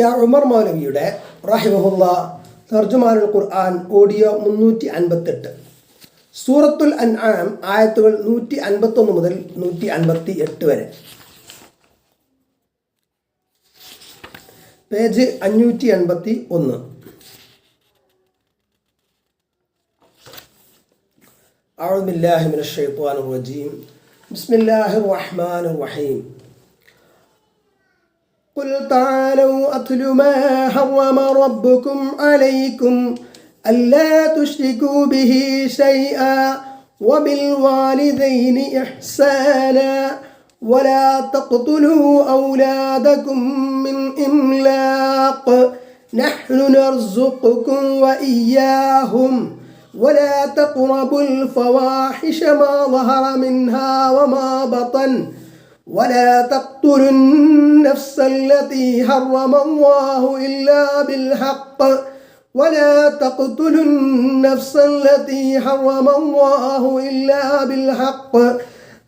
യ ഉമർ മൗലവിയുടെ റഹിമഹുല്ല തർജുമാനുൽ ഖുർആൻ ഓഡിയോ മുന്നൂറ്റി അൻപത്തെട്ട് സൂറത്തുൽ അൻ ആം ആയത്തുകൾ നൂറ്റി അൻപത്തൊന്ന് മുതൽ നൂറ്റി അൻപത്തി എട്ട് വരെ. പേജ് അഞ്ഞൂറ്റി അൻപത്തി ഒന്ന് അഴുബില്ലാഹിമിൻ ഷെയ്ഖാൻ റജീം. ബിസ്മില്ലാഹിർ റഹ്മാൻ റഹീം. قل تعالوا أتل ما حرم ربكم عليكم ألا تشركوا به شيئا وبالوالدين إحسانا ولا تقتلوا أولادكم من إملاق نحن نرزقكم وإياهم ولا تقربوا الفواحش ما ظهر منها وما بطن ولا تقتلوا النفس التي حرم الله إلا بالحق. ولا تقتلوا النفس التي حرم الله إلا بالحق.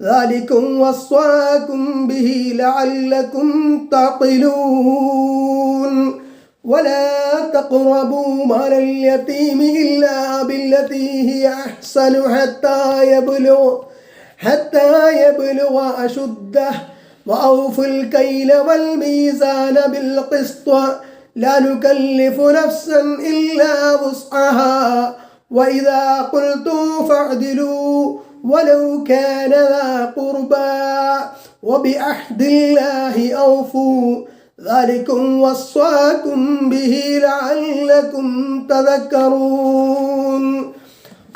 ذلكم وصاكم به لعلكم تعقلون. ولا تقربوا مال اليتيم إلا بالتي هي أحسن حتى يبلغ. حتى يبلغ أشده. وأوفوا الكيل والميزان بالقسط. لا نكلف نفسا إلا وسعها. وإذا قلتم فاعدلوا ولو كان ذا قربى. وبعهد الله أوفوا. ذلكم وصاكم به لعلكم تذكرون.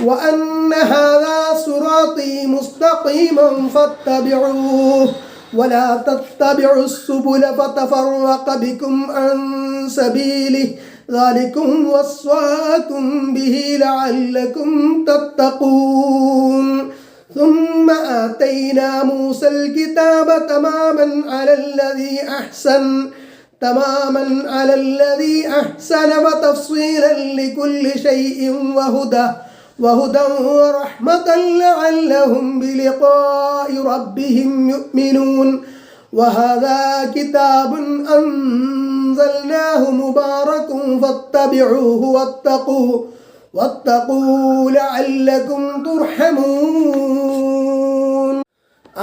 وأن هذا صراطي مستقيما فاتبعوه ولا تتبعوا السبل فتفرق بكم عن سبيله ذلكم وصاكم به لعلكم تتقون. ثم آتينا موسى الكتاب تماما على الذي أحسن تماما على الذي أحسن وتفصيلا لكل شيء وهدى. وهدى ورحمة لعلهم بلقاء ربهم يؤمنون. وهذا كتاب أنزلناه مبارك فاتبعوه واتقوا واتقوا لعلكم ترحمون.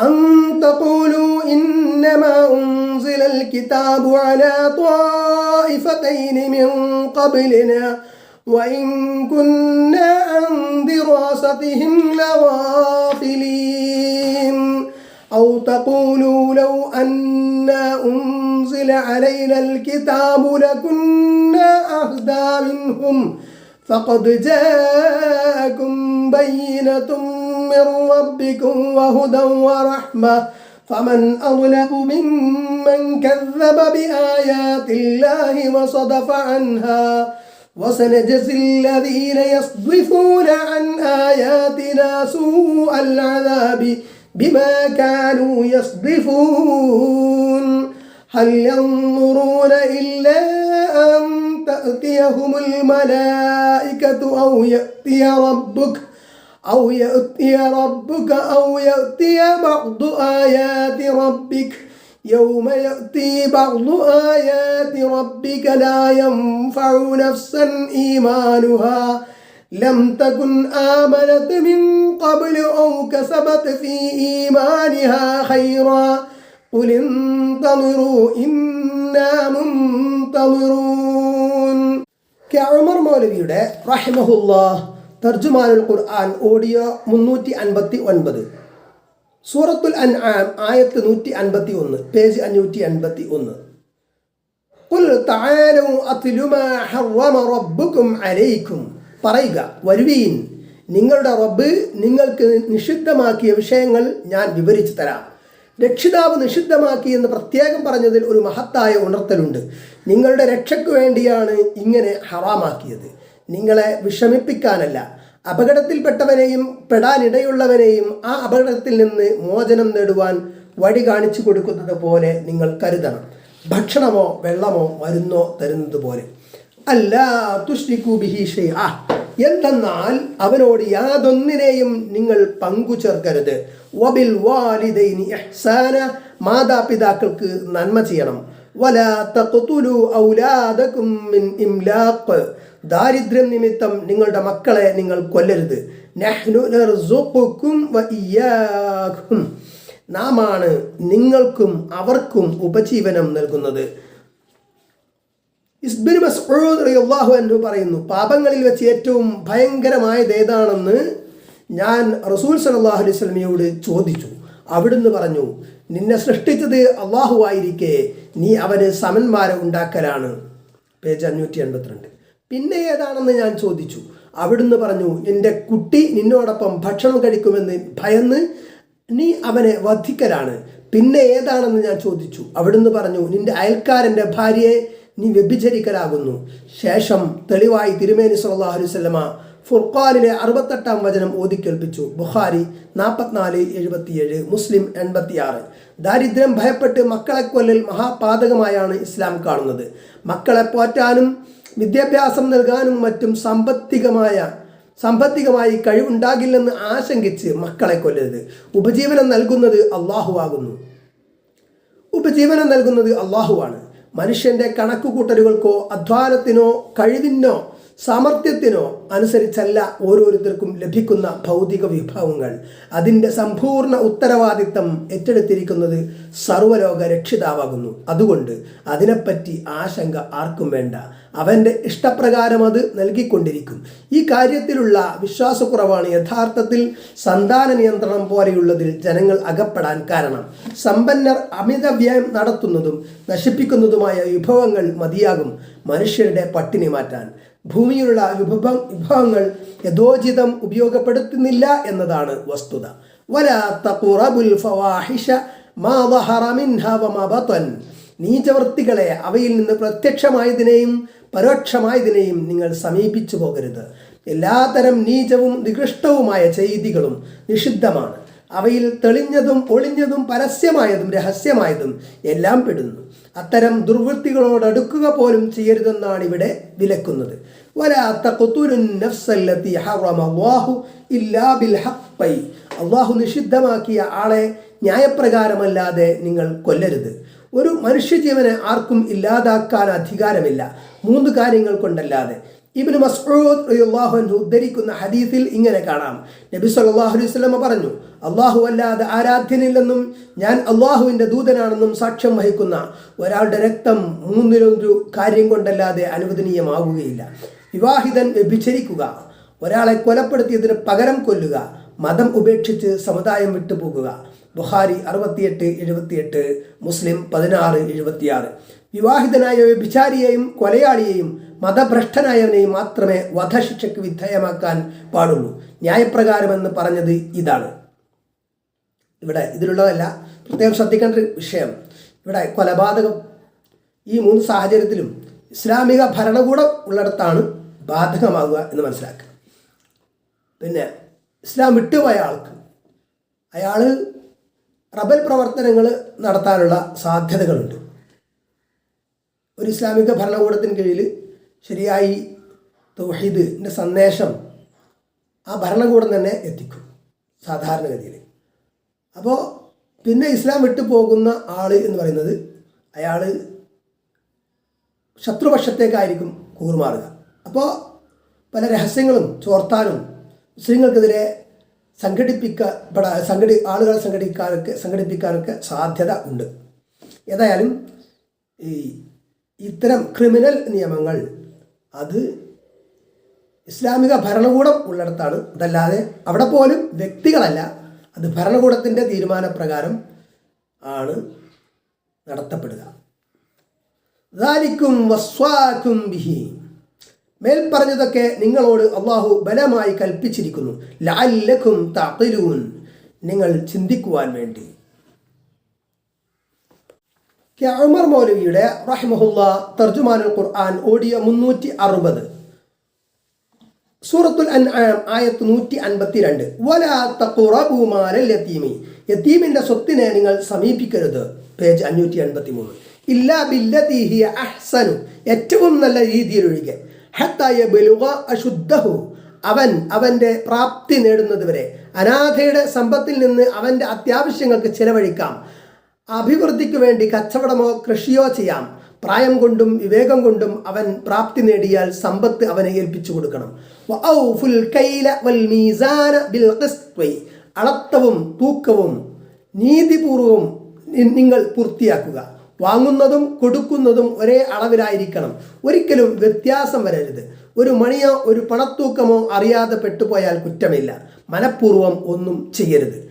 أن تقولوا إنما أنزل الكتاب على طائفتين من قبلنا؟ وإن كنا عن دراستهم لغافلين. أو تقولوا لو أنا أنزل علينا الكتاب لكنا أهدى منهم فقد جاءكم بينة من ربكم وهدى ورحمة. فمن أظلم ممن كذب بآيات الله وصدف عنها وسنجزي الذين يصدفون عن آياتنا سوء العذاب بما كانوا يصدفون. هل ينظرون إلا أن تأتيهم الملائكة أو يأتي ربك أو يأتي ربك أو يأتي بعض آيات ربك يوم يأتي بعض آيات ربك لا ينفع نفسا إيمانها لم تكن آمنت من قبل أو كسبت في إيمانها خيرا قل انتظروا إنا منتظرون كعمر മൗലവിയുടെ റഹിമഹുല്ല തർജുമാനുൽ ഖുർആൻ ഓഡിയോ മുന്നൂറ്റി അൻപത്തി ഒൻപത് സൂറത്തുൽ അൻആം ആയത്ത് നൂറ്റി അൻപത്തി ഒന്ന് പേജ് അഞ്ഞൂറ്റി അൻപത്തി ഒന്ന് قل تعالوا أتل ما حرم ربكم عليكم പറയുക വരുവീൻ നിങ്ങളുടെ റബ്ബ് നിങ്ങൾക്ക് നിഷിദ്ധമാക്കിയ വിഷയങ്ങൾ ഞാൻ വിവരിച്ചു തരാം രക്ഷിതാവ് നിഷിദ്ധമാക്കി എന്ന് പ്രത്യേകം പറഞ്ഞതിൽ ഒരു മഹത്തായ ഉണർത്തലുണ്ട് നിങ്ങളുടെ രക്ഷയ്ക്ക് വേണ്ടിയാണ് ഇങ്ങനെ ഹറാമാക്കിയത് നിങ്ങളെ വിഷമിപ്പിക്കാനല്ല അപകടത്തിൽപ്പെട്ടവനെയും പെടാനിടയുള്ളവരെയും ആ അപകടത്തിൽ നിന്ന് മോചനം നേടുവാൻ വഴി കാണിച്ചു കൊടുക്കുന്നത് പോലെ നിങ്ങൾ കരുതണം. ഭക്ഷണമോ വെള്ളമോ മരുന്നോ തരുന്നത് പോലെ. അല്ല തുഷ്ടിക്കു ബിഹീഷ എന്തെന്നാൽ അവനോട് യാതൊന്നിനെയും നിങ്ങൾ പങ്കു ചേർക്കരുത് വബിൽ വാലിദൈനി മാതാപിതാക്കൾക്ക് നന്മ ചെയ്യണം. വലാ തഖ്തുലു ഔലാദകും മിൻ ഇംലാഖ്. ദാരിദ്ര്യം നിമിത്തം നിങ്ങളുടെ മക്കളെ നിങ്ങൾ കൊല്ലരുത്. നാമാണ് നിങ്ങൾക്കും അവർക്കും ഉപജീവനം നൽകുന്നത്. ഇസ്ബിൻ പറയുന്നു പാപങ്ങളിൽ വെച്ച് ഏറ്റവും ഭയങ്കരമായത് ഏതാണെന്ന് ഞാൻ റസൂൽ സല്ലല്ലാഹു അലൈഹി വസല്ലമയോട് ചോദിച്ചു. അവിടുന്ന് പറഞ്ഞു നിന്നെ സൃഷ്ടിച്ചത് അള്ളാഹു ആയിരിക്കെ. നീ അവന് സമന്മാരെ ഉണ്ടാക്കലാണ്. പേജ് അഞ്ഞൂറ്റി എൺപത്തിരണ്ട്. പിന്നെ ഏതാണെന്ന് ഞാൻ ചോദിച്ചു. അവിടുന്ന് പറഞ്ഞു നിന്റെ കുട്ടി നിന്നോടൊപ്പം ഭക്ഷണം കഴിക്കുമെന്ന് ഭയന്ന് നീ അവനെ വധിക്കലാണ്. പിന്നെ ഏതാണെന്ന് ഞാൻ ചോദിച്ചു. അവിടുന്ന് പറഞ്ഞു നിന്റെ അയൽക്കാരന്റെ ഭാര്യയെ നീ വ്യഭിചരിക്കലാകുന്നു. ശേഷം തെളിവായി തിരുമേനി സല്ലല്ലാഹു അലൈഹി വസല്ലമ ഫുർഖാനിലെ അറുപത്തെട്ടാം വചനം ഓതിക്കേൽപ്പിച്ചു ബുഖാരി നാൽപ്പത്തിനാല് എഴുപത്തിയേഴ് മുസ്ലിം എൺപത്തിയാറ്. ദാരിദ്ര്യം ഭയപ്പെട്ട് മക്കളെ കൊല്ലൽ മഹാപാതകമായാണ് ഇസ്ലാം കാണുന്നത്. മക്കളെ പോറ്റാനും വിദ്യാഭ്യാസം നൽകാനും മറ്റും സാമ്പത്തികമായ സാമ്പത്തികമായി കഴിവുണ്ടാകില്ലെന്ന് ആശങ്കിച്ച് മക്കളെ കൊല്ലരുത്. ഉപജീവനം നൽകുന്നത് അള്ളാഹു ആകുന്നു. ഉപജീവനം നൽകുന്നത് അള്ളാഹുവാണ് മനുഷ്യന്റെ കണക്കുകൂട്ടലുകൾക്കോ അധ്വാനത്തിനോ കഴിവിനോ സാമർഥ്യത്തിനോ അനുസരിച്ചല്ല ഓരോരുത്തർക്കും ലഭിക്കുന്ന ഭൗതിക വിഭവങ്ങൾ. അതിന്റെ സമ്പൂർണ ഉത്തരവാദിത്തം ഏറ്റെടുത്തിരിക്കുന്നത് സർവലോക രക്ഷിതാവാകുന്നു. അതുകൊണ്ട് അതിനെപ്പറ്റി ആശങ്ക ആർക്കും വേണ്ട. അവന്റെ ഇഷ്ടപ്രകാരം അത് നൽകിക്കൊണ്ടിരിക്കും. ഈ കാര്യത്തിലുള്ള വിശ്വാസക്കുറവാണ് യഥാർത്ഥത്തിൽ സന്താന നിയന്ത്രണം പോലെയുള്ളതിൽ ജനങ്ങൾ അകപ്പെടാൻ കാരണം. സമ്പന്നർ അമിത വ്യയം നടത്തുന്നതും നശിപ്പിക്കുന്നതുമായ വിഭവങ്ങൾ മതിയാകും മനുഷ്യരുടെ പട്ടിണി മാറ്റാൻ. ഭൂമിയിലുള്ള വിഭവ വിഭവങ്ങൾ യഥോചിതം ഉപയോഗപ്പെടുത്തുന്നില്ല എന്നതാണ് വസ്തുത. ഫവാഹിഷ മാ ബതൻ. നീചവൃത്തികളെ അവയിൽ നിന്ന് പ്രത്യക്ഷമായതിനെയും പരോക്ഷമായതിനെയും നിങ്ങൾ സമീപിച്ചു പോകരുത്. എല്ലാതരം നീചവും നികൃഷ്ടവുമായ ചെയ്തികളും നിഷിദ്ധമാണ്. അവയിൽ തെളിഞ്ഞതും ഒളിഞ്ഞതും പരസ്യമായതും രഹസ്യമായതും എല്ലാം പെടുന്നു. അത്തരം ദുർവൃത്തികളോടടുക്കുക പോലും ചെയ്യരുതെന്നാണ് ഇവിടെ വിലക്കുന്നത്. അള്ളാഹു നിഷിദ്ധമാക്കിയ ആളെ ന്യായപ്രകാരമല്ലാതെ നിങ്ങൾ കൊല്ലരുത്. ഒരു മനുഷ്യജീവനെ ആർക്കും ഇല്ലാതാക്കാൻ അധികാരമില്ല. മൂന്ന് കാര്യങ്ങൾ കൊണ്ടല്ലാതെ. ഇബ്നു മസ്ഊദ് റളിയല്ലാഹു അൻഹു ഉദ്ധരിക്കുന്ന ഹദീസിൽ ഇങ്ങനെ കാണാം. നബി സല്ലല്ലാഹു അലൈഹി വസല്ലമ പറഞ്ഞു അള്ളാഹു അല്ലാതെ ആരാധ്യനില്ലെന്നും ഞാൻ അള്ളാഹുവിന്റെ ദൂതനാണെന്നും സാക്ഷ്യം വഹിക്കുന്ന ഒരാളുടെ രക്തം മൂന്നിലൊരു കാര്യം കൊണ്ടല്ലാതെ അനുവദനീയമാവുകയില്ല. വിവാഹിതൻ വ്യഭിചരിക്കുക ഒരാളെ കൊലപ്പെടുത്തിയതിന് പകരം കൊല്ലുക മതം ഉപേക്ഷിച്ച് സമുദായം വിട്ടുപോകുക. ബുഹാരി അറുപത്തിയെട്ട് എഴുപത്തിയെട്ട് മുസ്ലിം പതിനാറ് എഴുപത്തിയാറ്. വിവാഹിതനായ വ്യഭിചാരിയെയും കൊലയാളിയെയും മതഭ്രഷ്ടനായവനെയും മാത്രമേ വധശിക്ഷയ്ക്ക് വിധേയമാക്കാൻ പാടുള്ളൂ. ന്യായപ്രകാരമെന്ന് പറഞ്ഞത് ഇതാണ്. ഇവിടെ ഇതിലുള്ളതല്ല പ്രത്യേകം ശ്രദ്ധിക്കേണ്ട ഒരു വിഷയം. ഇവിടെ കൊലപാതകം ഈ മൂന്ന് സാഹചര്യത്തിലും ഇസ്ലാമിക ഭരണകൂടം ഉള്ളിടത്താണ് ബാധകമാകുക എന്ന് മനസ്സിലാക്കുക. പിന്നെ ഇസ്ലാം വിട്ടുപോയ ആൾക്ക് അയാൾ റബൽ പ്രവർത്തനങ്ങൾ നടത്താനുള്ള സാധ്യതകളുണ്ട്. ഒരു ഇസ്ലാമിക ഭരണകൂടത്തിന് കീഴിൽ ശരിയായി തൗഹീദിന്റെ സന്ദേശം ആ ഭരണകൂടം തന്നെ എത്തിക്കും സാധാരണഗതിയിൽ. അപ്പോൾ പിന്നെ ഇസ്ലാം വിട്ടു പോകുന്ന ആൾ എന്ന് പറയുന്നത് അയാൾ ശത്രുപക്ഷത്തേക്കായിരിക്കും കൂറുമാറുക. അപ്പോൾ പല രഹസ്യങ്ങളും ചോർത്താനും മുസ്ലിങ്ങൾക്കെതിരെ സംഘടിപ്പിക്കപ്പെടാ സംഘടി ആളുകളെ സംഘടിക്കാനൊക്കെ സംഘടിപ്പിക്കാനൊക്കെ സാധ്യത ഉണ്ട്. ഏതായാലും ഈ ഇത്തരം ക്രിമിനൽ നിയമങ്ങൾ അത് ഇസ്ലാമിക ഭരണകൂടം ഉള്ളിടത്താണ്. അതല്ലാതെ അവിടെ പോലും വ്യക്തികളല്ല. അത് ഭരണകൂടത്തിന്റെ തീരുമാനപ്രകാരം ആണ് നടത്തപ്പെടുക. ദാലിക്കും വസ്വാക്കും ബിഹി. മേൽ പറഞ്ഞതൊക്കെ നിങ്ങളോട് അള്ളാഹു ബലമായി കൽപ്പിച്ചിരിക്കുന്നു. ലാല്ലക്കും തഖിലൂൻ നിങ്ങൾ ചിന്തിക്കുവാൻ വേണ്ടി. കെ അമർ മൗലവിയുടെ റഹ്മഹുല്ല തർജുമാനുൽ ഖുർആൻ ഓഡിയോ മുന്നൂറ്റി അറുപത് സൂറത്തുൽ ആയത്ത് നൂറ്റി അൻപത്തിരണ്ട് രണ്ട് തഖറബു മാലൽ യത്തീമി യതീമിന്റെ സ്വത്തിനെ നിങ്ങൾ സമീപിക്കരുത്. പേജ് അഞ്ഞൂറ്റി അൻപത്തി മൂന്ന് ഇല്ലാ ബില്ലതീഹിയ അഹ്സനു. ഏറ്റവും നല്ല രീതിയിൽ ഒഴികെ. ഹത്തായ ബലുവ അശുദ്ധഹു. അവൻ അവന്റെ പ്രാപ്തി നേടുന്നതുവരെ അനാഥയുടെ സമ്പത്തിൽ നിന്ന് അവന്റെ അത്യാവശ്യങ്ങൾക്ക് ചെലവഴിക്കാം. അഭിവൃദ്ധിക്ക് വേണ്ടി കച്ചവടമോ കൃഷിയോ ചെയ്യാം. പ്രായം കൊണ്ടും വിവേകം കൊണ്ടും അവൻ പ്രാപ്തി നേടിയാൽ സമ്പത്ത് അവനെ ഏൽപ്പിച്ചു കൊടുക്കണം. അളത്തവും തൂക്കവും നീതിപൂർവവും നിങ്ങൾ പൂർത്തിയാക്കുക. വാങ്ങുന്നതും കൊടുക്കുന്നതും ഒരേ അളവിലായിരിക്കണം. ഒരിക്കലും വ്യത്യാസം വരരുത്. ഒരു മണിയോ ഒരു പണത്തൂക്കമോ അറിയാതെ പെട്ടുപോയാൽ കുറ്റമില്ല. മനഃപൂർവം ഒന്നും ചെയ്യരുത്.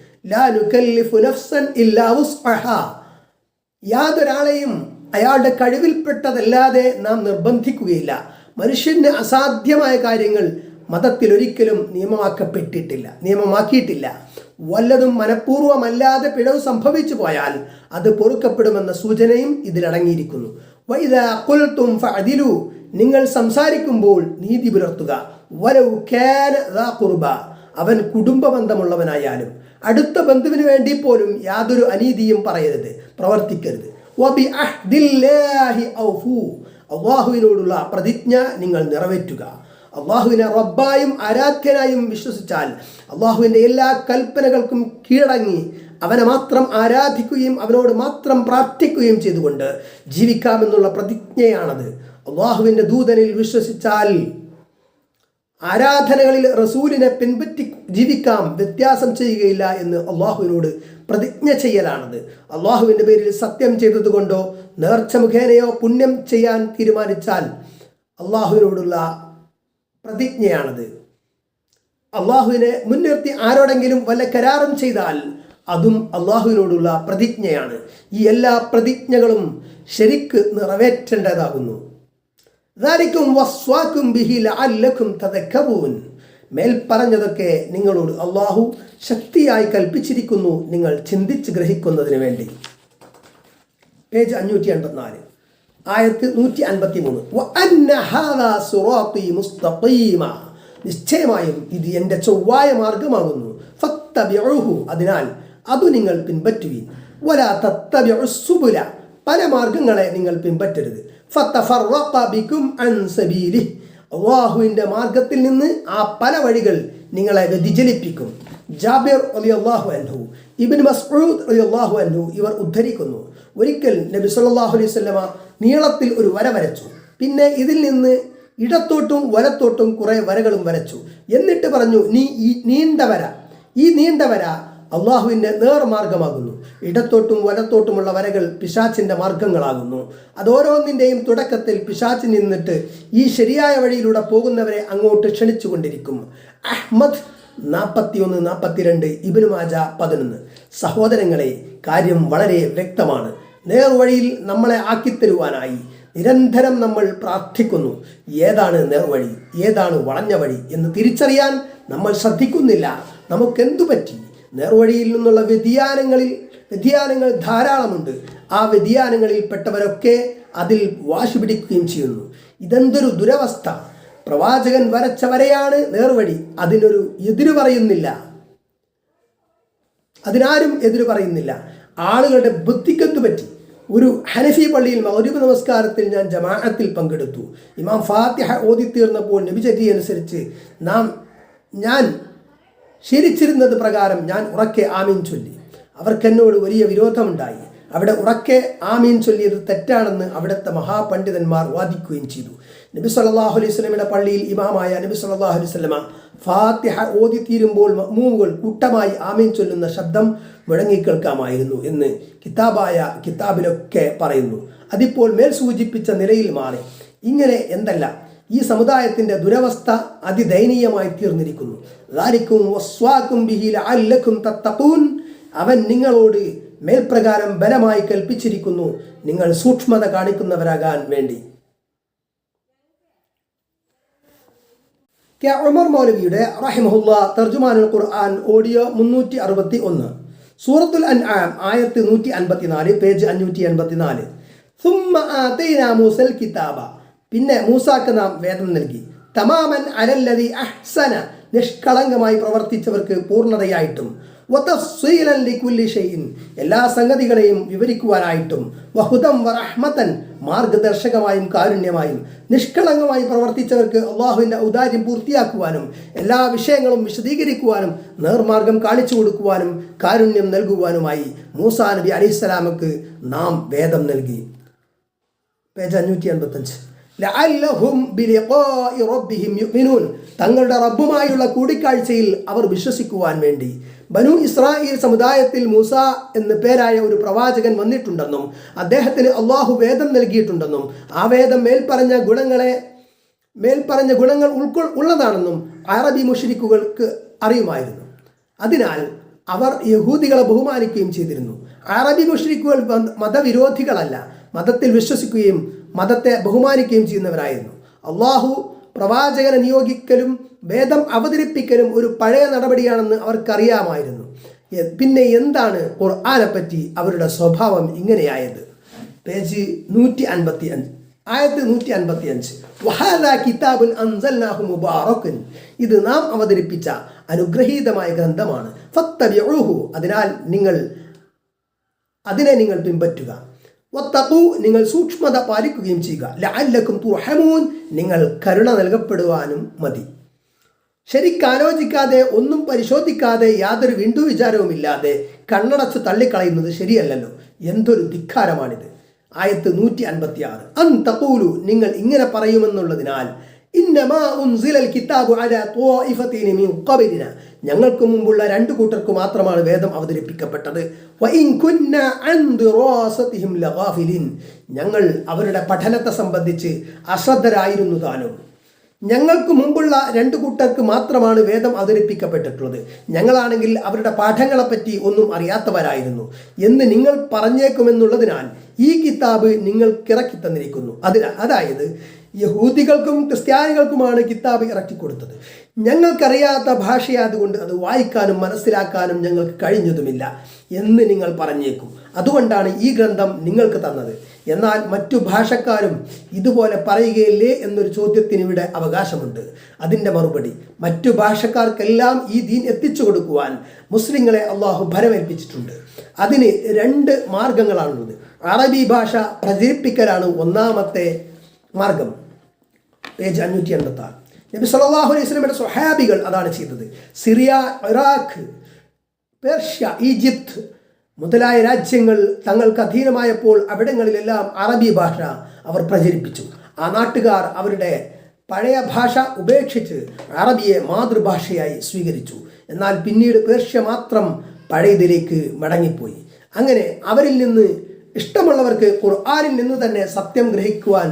യാതൊരാളെയും അയാളുടെ കഴിവിൽപ്പെട്ടതല്ലാതെ നാം നിർബന്ധിക്കുകയില്ല. മനുഷ്യന് അസാധ്യമായ കാര്യങ്ങൾ മതത്തിൽ ഒരിക്കലും നിയമമാക്കപ്പെട്ടിട്ടില്ല നിയമമാക്കിയിട്ടില്ല. വല്ലതും മനഃപൂർവമല്ലാതെ പിഴവ് സംഭവിച്ചു പോയാൽ അത് പൊറുക്കപ്പെടുമെന്ന സൂചനയും ഇതിലടങ്ങിയിരിക്കുന്നു വൈദാ ഖുൽതും ഫഅദിലു നിങ്ങൾ സംസാരിക്കുമ്പോൾ നീതി പുലർത്തുക. വലൗ കാന ദാ ഖുർബ അവൻ കുടുംബ ബന്ധമുള്ളവനായാലും അടുത്ത ബന്ധുവിന് വേണ്ടി പോലും യാതൊരു അനീതിയും പറയരുത് പ്രവർത്തിക്കരുത്. അള്ളാഹുവിനോടുള്ള പ്രതിജ്ഞ നിങ്ങൾ നിറവേറ്റുക. അള്ളാഹുവിനെ റബ്ബായും ആരാധ്യനായും വിശ്വസിച്ചാൽ അള്ളാഹുവിന്റെ എല്ലാ കൽപ്പനകൾക്കും കീഴടങ്ങി അവനെ മാത്രം ആരാധിക്കുകയും അവനോട് മാത്രം പ്രാർത്ഥിക്കുകയും ചെയ്തുകൊണ്ട് ജീവിക്കാമെന്നുള്ള പ്രതിജ്ഞയാണത്. അള്ളാഹുവിന്റെ ദൂതനിൽ വിശ്വസിച്ചാൽ ആരാധനകളിൽ റസൂലിനെ പിൻപറ്റി ജീവിക്കാം വ്യത്യാസം ചെയ്യുകയില്ല എന്ന് അള്ളാഹുവിനോട് പ്രതിജ്ഞ ചെയ്യലാണത്. അള്ളാഹുവിന്റെ പേരിൽ സത്യം ചെയ്തതുകൊണ്ടോ നേർച്ച മുഖേനയോ പുണ്യം ചെയ്യാൻ തീരുമാനിച്ചാൽ അള്ളാഹുവിനോടുള്ള പ്രതിജ്ഞയാണത്. അള്ളാഹുവിനെ മുൻനിർത്തി ആരോടെങ്കിലും വല്ല കരാറും ചെയ്താൽ അതും അള്ളാഹുവിനോടുള്ള പ്രതിജ്ഞയാണ്. ഈ എല്ലാ പ്രതിജ്ഞകളും ശരിക്ക് നിറവേറ്റേണ്ടതാകുന്നു. മേൽപ്പറഞ്ഞതൊക്കെ നിങ്ങളോട് അള്ളാഹു ശക്തിയായി കൽപ്പിച്ചിരിക്കുന്നു നിങ്ങൾ ചിന്തിച്ച് ഗ്രഹിക്കുന്നതിന് വേണ്ടി. പേജ് അഞ്ഞൂറ്റി അൻപത്തിനാല് ആയത്ത് നൂറ്റി അൻപത്തി മൂന്ന് നിശ്ചയമായും ഇത് എന്റെ ചൊവ്വായ മാർഗമാകുന്നു. അതിനാൽ അത് നിങ്ങൾ പിൻപറ്റുകയും വലാ പല മാർഗങ്ങളെ നിങ്ങൾ പിൻപറ്റരുത്. അള്ളാഹുവിന്റെ മാർഗത്തിൽ നിന്ന് ആ പല വഴികൾ നിങ്ങളെ വ്യതിചലിപ്പിക്കും. ജാബിർ അലി അള്ളാഹു അൻഹു ഇബിൻ മസ്ഊദ് അലി അള്ളാഹു അൻഹു ഇവർ ഉദ്ധരിക്കുന്നു. ഒരിക്കൽ നബി സല്ലാഹു അലൈഹി വസല്ലമ നീളത്തിൽ ഒരു വര വരച്ചു. പിന്നെ ഇതിൽ നിന്ന് ഇടത്തോട്ടും വലത്തോട്ടും കുറേ വരകളും വരച്ചു. എന്നിട്ട് പറഞ്ഞു നീ ഈ നീണ്ട വര ഈ നീണ്ട വര അള്ളാഹുവിന്റെ നേർമാർഗമാകുന്നു. ഇടത്തോട്ടും വലത്തോട്ടുമുള്ള വരകൾ പിശാച്ചിന്റെ മാർഗങ്ങളാകുന്നു. അതോരോന്നിന്റെയും തുടക്കത്തിൽ പിശാച്ച് നിന്നിട്ട് ഈ ശരിയായ വഴിയിലൂടെ പോകുന്നവരെ അങ്ങോട്ട് ക്ഷണിച്ചു കൊണ്ടിരിക്കും അഹ്മദ് നാൽപ്പത്തിയൊന്ന് നാൽപ്പത്തിരണ്ട് ഇബിനുമാജ പതിനൊന്ന്. സഹോദരങ്ങളെ കാര്യം വളരെ വ്യക്തമാണ്. നേർവഴിയിൽ നമ്മളെ ആക്കിത്തരുവാനായി നിരന്തരം നമ്മൾ പ്രാർത്ഥിക്കുന്നു. ഏതാണ് നേർവഴി? ഏതാണ് വളഞ്ഞ വഴി? എന്ന് തിരിച്ചറിയാൻ നമ്മൾ ശ്രദ്ധിക്കുന്നില്ല. നമുക്കെന്തു പറ്റി നേർവഴിയിൽ നിന്നുള്ള വ്യതിയാനങ്ങളിൽ വ്യതിയാനങ്ങൾ ധാരാളമുണ്ട്. ആ വ്യതിയാനങ്ങളിൽ പെട്ടവരൊക്കെ അതിൽ വാശി പിടിക്കുകയും ചെയ്യുന്നു. ഇതെന്തൊരു ദുരവസ്ഥ. പ്രവാചകൻ വരച്ച വരെയാണ് നേർവഴി. അതിനൊരു എതിര് പറയുന്നില്ല. അതിനാരും എതിര് പറയുന്നില്ല. ആളുകളുടെ ബുദ്ധിക്കത്ത് പറ്റി? ഒരു ഹനഫി പള്ളിയിൽ മൗരൂപ നമസ്കാരത്തിൽ ഞാൻ ജമാഅത്തിൽ പങ്കെടുത്തു. ഇമാം ഫാത്തിഹ ഓതിത്തീർന്നപ്പോൾ നബിചര്യ അനുസരിച്ച് നാം ഞാൻ ശീലിച്ചിരുന്നത് പ്രകാരം ഞാൻ ഉറക്കെ ആമീൻ ചൊല്ലി. അവർക്കെന്നോട് വലിയ വിരോധമുണ്ടായി. അവിടെ ഉറക്കെ ആമീൻ ചൊല്ലിയത് തെറ്റാണെന്ന് അവിടുത്തെ മഹാപണ്ഡിതന്മാർ വാദിക്കുകയും ചെയ്തു. നബി സല്ലാഹു അലൈഹി സ്വലമിയുടെ പള്ളിയിൽ ഇമാമായ നബി സല്ലാഹു അലൈഹി സ്വലമ ഫാത്തിഹ ഓതി തീരുമ്പോൾ മൂവുകൾ കൂട്ടമായി ആമീൻ ചൊല്ലുന്ന ശബ്ദം മുഴങ്ങിക്കേൾക്കാമായിരുന്നു എന്ന് കിതാബായ കിതാബിലൊക്കെ പറയുന്നു. അതിപ്പോൾ മേൽ സൂചിപ്പിച്ച നിലയിൽ മാറി. ഇങ്ങനെ എന്തല്ല ഈ സമുദായത്തിന്റെ ദുരവസ്ഥ അതിദയനീയമായി തീർന്നിരിക്കുന്നു. ലാലിക്കും വസ്വാക്കും അവൻ നിങ്ങളോട് മേൽപ്രകാരം ബലമായി കൽപ്പിച്ചിരിക്കുന്നു. നിങ്ങൾ സൂക്ഷ്മത കാണിക്കുന്നവരാകാൻ വേണ്ടി. കെ ഉമർ മൗലവിയുടെ റഹിമഹുല്ല തർജുമാനുൽ ഖുർആൻ ഓഡിയോ മുന്നൂറ്റി അറുപത്തി ഒന്ന് സൂറത്തുൽ അൻ ആം ആയത്ത് നൂറ്റി അൻപത്തിനാല് പേജ് അഞ്ഞൂറ്റി എൺപത്തിനാല് സുമ്മ കിതാബ. പിന്നെ മൂസാക്ക് നാം വേദം നൽകി. തമാമൻ അലല്ലതി അഹ്സന നിഷ്കളങ്കമായി പ്രവർത്തിച്ചവർക്ക് പൂർണതയായിട്ടും. എല്ലാ സംഗതികളെയും വിവരിക്കുവാനായിട്ടും. വഹുദം വറഹ്മതൻ മാർഗദർശകമായും കാരുണ്യമായും. നിഷ്കളങ്കമായി പ്രവർത്തിച്ചവർക്ക് അള്ളാഹുവിന്റെ ഔദാര്യം പൂർത്തിയാക്കുവാനും എല്ലാ വിഷയങ്ങളും വിശദീകരിക്കുവാനും നേർമാർഗം കാണിച്ചു കൊടുക്കുവാനും കാരുണ്യം നൽകുവാനുമായി മൂസാ നബി അലിസ്സലാമക്ക് നാം വേദം നൽകി. പേജ് അഞ്ഞൂറ്റി അൻപത്തഞ്ച് ലഅല്ലഹും ബിലിഖാഇ റബ്ബിഹിം യുഅ്മിനൂൻ. തങ്ങളുടെ റബ്ബുമായുള്ള കൂടിക്കാഴ്ചയിൽ അവർ വിശ്വസിക്കുവാൻ വേണ്ടി. ബനു ഇസ്രായേൽ സമുദായത്തിൽ മൂസ എന്ന പേരായ ഒരു പ്രവാചകൻ വന്നിട്ടുണ്ടെന്നും അദ്ദേഹത്തിന് അള്ളാഹു വേദം നൽകിയിട്ടുണ്ടെന്നും ആ വേദം മേൽപ്പറഞ്ഞ ഗുണങ്ങളെ മേൽപ്പറഞ്ഞ ഗുണങ്ങൾ ഉൾക്കൊ ഉള്ളതാണെന്നും അറബി മുഷരിക്കുകൾക്ക് അറിയുമായിരുന്നു. അതിനാൽ അവർ യഹൂദികളെ ബഹുമാനിക്കുകയും ചെയ്തിരുന്നു. അറബി മുഷരിക്കുകൾ മതവിരോധികളല്ല. മതത്തിൽ വിശ്വസിക്കുകയും മതത്തെ ബഹുമാനിക്കുകയും ചെയ്യുന്നവരായിരുന്നു. അള്ളാഹു പ്രവാചകനെ നിയോഗിക്കലും വേദം അവതരിപ്പിക്കലും ഒരു പഴയ നടപടിയാണെന്ന് അവർക്കറിയാമായിരുന്നു. പിന്നെ എന്താണ് ഖുർആാനെ പറ്റി അവരുടെ സ്വഭാവം ഇങ്ങനെയായത്? പേജ് നൂറ്റി അൻപത്തി അഞ്ച് ആയത്ത് നൂറ്റി അൻപത്തി അഞ്ച് കിതാബുൻ അൻസൽനാഹു ഇത് നാം അവതരിപ്പിച്ച അനുഗ്രഹീതമായ ഗ്രന്ഥമാണ്. ഫത്തബിഉഹു അതിനാൽ നിങ്ങൾ അതിനെ നിങ്ങൾ പിൻപറ്റുക. വത്തഖു നിങ്ങൾ സൂക്ഷ്മത പാലിക്കുകയും ചെയ്യുക. ലഅല്ലക്കും തുർഹമൂൻ നിങ്ങൾ കരുണ നൽകപ്പെടുവാനും മതി. ശരിക്കാലോചിക്കാതെ ഒന്നും പരിശോധിക്കാതെ യാതൊരു വിണ്ടു വിചാരവുമില്ലാതെ കണ്ണടച്ച് തള്ളിക്കളയുന്നത് ശരിയല്ലല്ലോ. എന്തൊരു ധിക്കാരമാണിത്. ആയത്ത് നൂറ്റി അൻപത്തി ആറ് അൻ തപ്പൂലു നിങ്ങൾ ഇങ്ങനെ പറയുമെന്നുള്ളതിനാൽ ഞങ്ങൾക്ക് മുമ്പുള്ള രണ്ട് കൂട്ടർക്ക് മാത്രമാണ് വേദം അവതരിപ്പിക്കപ്പെട്ടത്. ഞങ്ങൾ അവരുടെ പഠനത്തെ സംബന്ധിച്ച് അശ്രദ്ധരായിരുന്നു താനും. ഞങ്ങൾക്ക് മുമ്പുള്ള രണ്ട് കൂട്ടർക്ക് മാത്രമാണ് വേദം അവതരിപ്പിക്കപ്പെട്ടിട്ടുള്ളത്. ഞങ്ങളാണെങ്കിൽ അവരുടെ പാഠങ്ങളെപ്പറ്റി ഒന്നും അറിയാത്തവരായിരുന്നു. എന്ന് നിങ്ങൾ പറഞ്ഞേക്കുമെന്നുള്ളതിനാൽ ഈ കിതാബ് നിങ്ങൾക്കിറക്കി തന്നിരിക്കുന്നു. അതിന് അതായത് യഹൂദികൾക്കും ക്രിസ്ത്യാനികൾക്കുമാണ് കിതാബ് ഇറക്കി കൊടുത്തത് ഞങ്ങൾക്കറിയാത്ത ഭാഷയായതുകൊണ്ട് അത് വായിക്കാനും മനസ്സിലാക്കാനും ഞങ്ങൾക്ക് കഴിഞ്ഞതുമില്ല എന്ന് നിങ്ങൾ പറഞ്ഞേക്കും. അതുകൊണ്ടാണ് ഈ ഗ്രന്ഥം നിങ്ങൾക്ക് തന്നത്. എന്നാൽ മറ്റു ഭാഷക്കാരും ഇതുപോലെ പറയുകയില്ലേ എന്നൊരു ചോദ്യത്തിന് ഇവിടെ അവകാശമുണ്ട്. അതിന്റെ മറുപടി മറ്റു ഭാഷക്കാർക്കെല്ലാം ഈ ദീൻ എത്തിച്ചു കൊടുക്കുവാൻ മുസ്ലിങ്ങളെ അള്ളാഹു ഭരമേൽപ്പിച്ചിട്ടുണ്ട്. അതിന് രണ്ട് മാർഗങ്ങളാണുള്ളത്. അറബി ഭാഷ പ്രചരിപ്പിക്കലാണ് ഒന്നാമത്തെ മാർഗം. പേജ് അഞ്ഞൂറ്റി എൺപത്തി ആറ് നബി സലാഹു അലൈഹി സ്വലമിയുടെ സ്വഹാബികൾ അതാണ് ചെയ്തത്. സിറിയ ഇറാഖ് പേർഷ്യ ഈജിപ്ത് മുതലായ രാജ്യങ്ങൾ തങ്ങൾക്ക് അധീനമായപ്പോൾ അവിടങ്ങളിലെല്ലാം അറബി ഭാഷ അവർ പ്രചരിപ്പിച്ചു. ആ നാട്ടുകാർ അവരുടെ പഴയ ഭാഷ ഉപേക്ഷിച്ച് അറബിയെ മാതൃഭാഷയായി സ്വീകരിച്ചു. എന്നാൽ പിന്നീട് പേർഷ്യ മാത്രം പഴയതിലേക്ക് മടങ്ങിപ്പോയി. അങ്ങനെ അവരിൽ നിന്ന് ഇഷ്ടമുള്ളവർക്ക് ഖുർആാനിൽ നിന്ന് തന്നെ സത്യം ഗ്രഹിക്കുവാൻ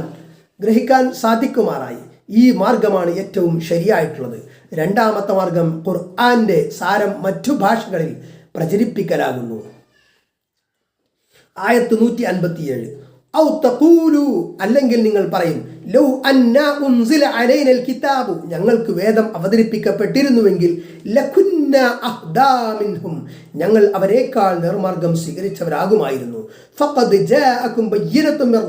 ഗ്രഹിക്കാൻ സാധിക്കുമാറായി. ഈ മാർഗമാണ് ഏറ്റവും ശരിയായിട്ടുള്ളത്. രണ്ടാമത്തെ മാർഗം ഖുർആന്റെ സാരം മറ്റു ഭാഷകളിൽ പ്രചരിപ്പിക്കലാകുന്നു. ആയത്ത് നൂറ്റി അൻപത്തിയേഴ് അല്ലെങ്കിൽ നിങ്ങൾ പറയും ലൗ ഉൻസില അലൈനൽ കിതാബു. ഞങ്ങൾക്ക് വേദം അവതരിപ്പിക്കപ്പെട്ടിരുന്നുവെങ്കിൽ ലഖുന്ന അഹ്ദാ ഞങ്ങൾ അവരെക്കാൾ നിർമാർഗം സ്വീകരിച്ചവരാകുമായിരുന്നു. ഫഖദ് ജാഅകും മിർ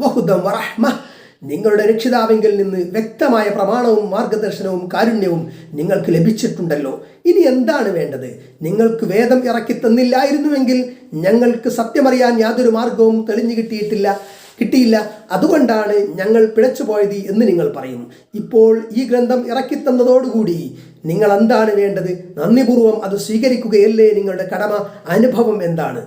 വഹുദം വറഹ്മ. നിങ്ങളുടെ രക്ഷിതാവെങ്കിൽ നിന്ന് വ്യക്തമായ പ്രമാണവും മാർഗദർശനവും കാരുണ്യവും നിങ്ങൾക്ക് ലഭിച്ചിട്ടുണ്ടല്ലോ. ഇനി എന്താണ് വേണ്ടത്? നിങ്ങൾക്ക് വേദം ഇറക്കി തന്നില്ലായിരുന്നുവെങ്കിൽ ഞങ്ങൾക്ക് സത്യമറിയാൻ യാതൊരു മാർഗവും തെളിഞ്ഞു കിട്ടിയിട്ടില്ല കിട്ടിയില്ല. അതുകൊണ്ടാണ് ഞങ്ങൾ പിഴച്ചുപോയത് എന്ന് നിങ്ങൾ പറയും. ഇപ്പോൾ ഈ ഗ്രന്ഥം ഇറക്കി തന്നതോടുകൂടി നിങ്ങൾ എന്താണ് വേണ്ടത്? നന്ദിപൂർവം അത് സ്വീകരിക്കുകയല്ലേ നിങ്ങളുടെ കടമ? അനുഭവം എന്താണ്?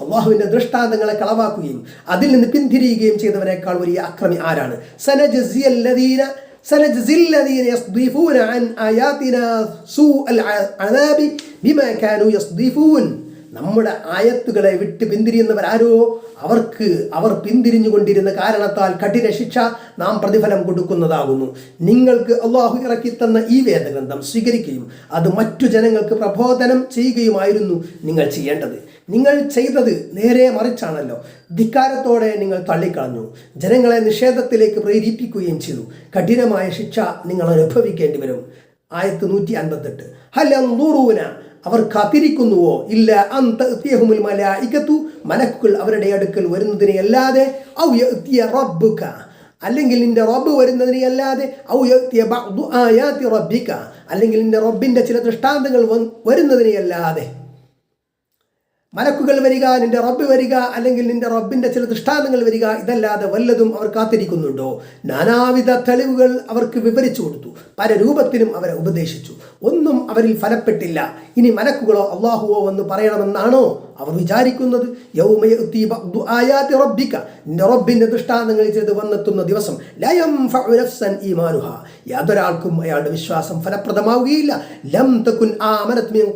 അള്ളാഹുവിന്റെ ദൃഷ്ടാന്തങ്ങളെ കളവാക്കുകയും അതിൽ നിന്ന് പിന്തിരിയുകയും ചെയ്തവരെക്കാൾ വലിയ അക്രമി ആരാണ്? സനജസിയല്ലദീന സനജസില്ലദീന നമ്മുടെ ആയത്തുകളെ വിട്ട് പിന്തിരിയുന്നവരാരോ അവർക്ക് അവർ പിന്തിരിഞ്ഞുകൊണ്ടിരുന്ന കാരണത്താൽ കഠിന ശിക്ഷ നാം പ്രതിഫലം കൊടുക്കുന്നതാകുന്നു. നിങ്ങൾക്ക് അള്ളാഹു ഇറക്കി തന്ന ഈ വേദഗ്രന്ഥം സ്വീകരിക്കുകയും അത് മറ്റു ജനങ്ങൾക്ക് പ്രബോധനം ചെയ്യുകയുമായിരുന്നു നിങ്ങൾ ചെയ്യേണ്ടത്. നിങ്ങൾ ചെയ്തത് നേരെ മറിച്ചാണല്ലോ. ധിക്കാരത്തോടെ നിങ്ങൾ തള്ളിക്കളഞ്ഞു. ജനങ്ങളെ നിഷേധത്തിലേക്ക് പ്രേരിപ്പിക്കുകയും ചെയ്തു. കഠിനമായ ശിക്ഷ നിങ്ങൾ അനുഭവിക്കേണ്ടി വരും. ആയത്ത് നൂറ്റി അൻപത്തെട്ട് ഹലൂറൂന അവർ കാത്തിരിക്കുന്നുവോ? ഇല്ല. അന്തഹുമുൽ മലായികത്തു മലക്കുകൾ അവരുടെ അടുക്കൽ വരുന്നതിനെ അല്ലാതെ ഔ റബ്ബുക. അല്ലെങ്കിൽ നിന്റെ റബ്ബ് വരുന്നതിനെ അല്ലാതെ റബ്ബിക. അല്ലെങ്കിൽ നിന്റെ റബ്ബിന്റെ ചില ദൃഷ്ടാന്തങ്ങൾ വരുന്നതിനെ അല്ലാതെ. മലക്കുകൾ വരിക നിന്റെ റബ്ബ് വരിക അല്ലെങ്കിൽ നിന്റെ റബ്ബിന്റെ ചില ദൃഷ്ടാന്തങ്ങൾ വരിക ഇതല്ലാതെ വല്ലതും അവർ കാത്തിരിക്കുന്നുണ്ടോ? നാനാവിധ തെളിവുകൾ അവർക്ക് വിവരിച്ചു കൊടുത്തു. പല രൂപത്തിലും അവരെ ഉപദേശിച്ചു. ഒന്നും അവരിൽ ഫലപ്പെട്ടില്ല. ഇനി മലക്കുകളോ അള്ളാഹുവോ എന്ന് പറയണമെന്നാണോ? അവർ വിചാരിക്കുന്നത് ആയാതി റബ്ബിക. റബ്ബിന്റെ ദൃഷ്ടാന്തങ്ങൾ ചെയ്ത് വന്നെത്തുന്ന ദിവസം ലയം ഈമാനുഹ. യാതൊരാൾക്കും അയാളുടെ വിശ്വാസം ഫലപ്രദമാവുകയില്ല. ലം തകുൻ മിൻ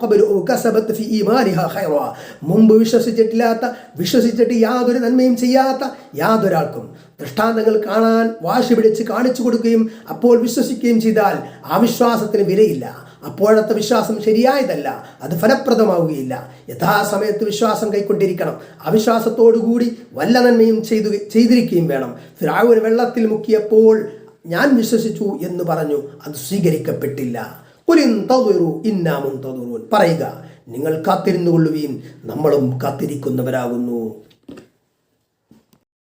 മുമ്പ് വിശ്വസിച്ചിട്ടില്ലാത്ത വിശ്വസിച്ചിട്ട് യാതൊരു നന്മയും ചെയ്യാത്ത യാതൊരാൾക്കും ദൃഷ്ടാന്തങ്ങൾ കാണാൻ വാശി പിടിച്ച് കാണിച്ചു കൊടുക്കുകയും അപ്പോൾ വിശ്വസിക്കുകയും ചെയ്താൽ ആ വിശ്വാസത്തിന് വിലയില്ല. അപ്പോഴത്തെ വിശ്വാസം ശരിയായതല്ല അത് ഫലപ്രദമാവുകയില്ല. യഥാസമയത്ത് വിശ്വാസം കൈക്കൊണ്ടിരിക്കണം. അവിശ്വാസത്തോടുകൂടി വല്ല നന്മയും ചെയ്തു ചെയ്തിരിക്കുകയും വേണം. ഫിറാവൂർ വെള്ളത്തിൽ മുക്കിയപ്പോൾ ഞാൻ വിശ്വസിച്ചു എന്ന് പറഞ്ഞു അത് സ്വീകരിക്കപ്പെട്ടില്ല. തതുറൂൻ പറയുക നിങ്ങൾ കാത്തിരുന്നു കൊള്ളുകയും നമ്മളും കാത്തിരിക്കുന്നവരാകുന്നു.